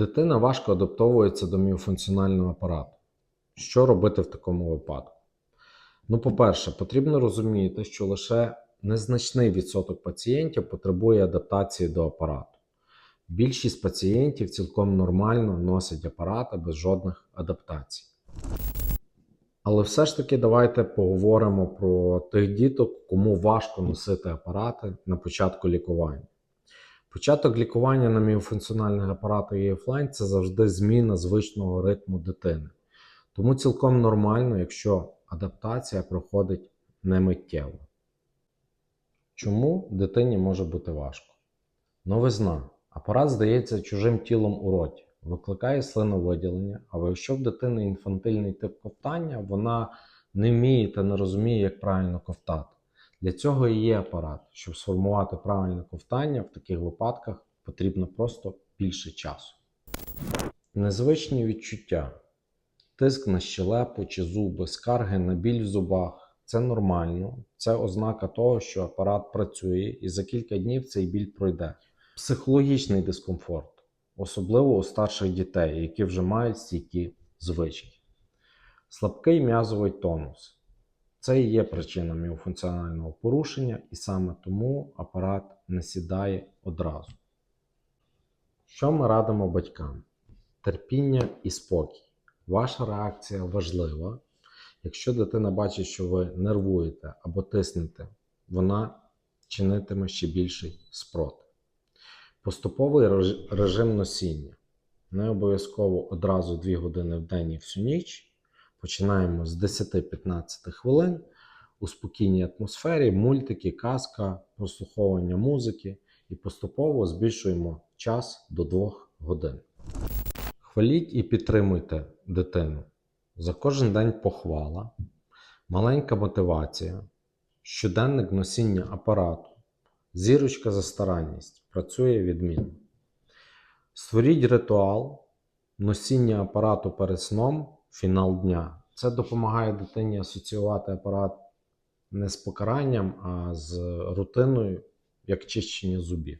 Дитина важко адаптовується до міофункціонального апарату. Що робити в такому випадку? Ну, по-перше, потрібно розуміти, що лише незначний відсоток пацієнтів потребує адаптації до апарату. Більшість пацієнтів цілком нормально носять апарати без жодних адаптацій. Але все ж таки давайте поговоримо про тих діток, кому важко носити апарати на початку лікування. Початок лікування на міофункціональних апаратах і офлайн це завжди зміна звичного ритму дитини. Тому цілком нормально, якщо адаптація проходить не миттєво. Чому дитині може бути важко? Новизна. Апарат здається чужим тілом у роті, викликає слиновиділення, але якщо в дитини інфантильний тип ковтання, вона не вміє та не розуміє, як правильно ковтати. Для цього і є апарат. Щоб сформувати правильне ковтання, в таких випадках потрібно просто більше часу. Незвичні відчуття. Тиск на щелепу чи зуби, скарги на біль в зубах це нормально. Це ознака того, що апарат працює і за кілька днів цей біль пройде. Психологічний дискомфорт, особливо у старших дітей, які вже мають стійкі звички. Слабкий м'язовий тонус. Це і є причина міофункціонального порушення, і саме тому апарат не сідає одразу. Що ми радимо батькам? Терпіння і спокій. Ваша реакція важлива. Якщо дитина бачить, що ви нервуєте або тиснете, вона чинитиме ще більший спротив. Поступовий режим носіння. Не обов'язково одразу 2 години в день і всю ніч. Починаємо з 10-15 хвилин у спокійній атмосфері, мультики, казка, прослуховування музики і поступово збільшуємо час до 2 годин. Хваліть і підтримуйте дитину. За кожен день похвала, маленька мотивація, щоденник носіння апарату, зірочка за старанність працює відмінно. Створіть ритуал носіння апарату перед сном фінал дня. Це допомагає дитині асоціювати апарат не з покаранням, а з рутиною, як чищення зубів.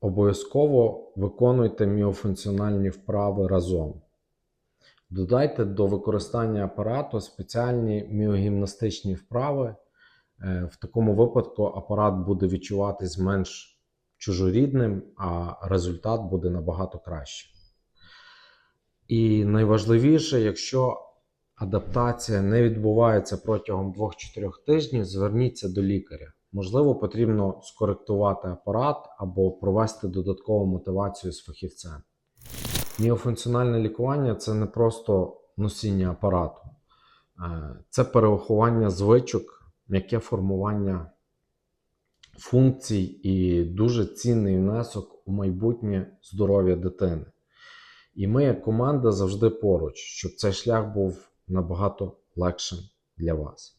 Обов'язково виконуйте міофункціональні вправи разом. Додайте до використання апарату спеціальні міогімнастичні вправи. Е, В такому випадку апарат буде відчуватись менш чужорідним, а результат буде набагато кращим. І найважливіше, якщо адаптація не відбувається протягом 2-4 тижнів, зверніться до лікаря. Можливо, потрібно скоректувати апарат або провести додаткову мотивацію з фахівцем. Міофункціональне лікування це не просто носіння апарату, Е, це перерахування звичок, м'яке формування функцій і дуже цінний внесок у майбутнє здоров'я дитини. І ми, як команда, завжди поруч, щоб цей шлях був набагато легшим для вас.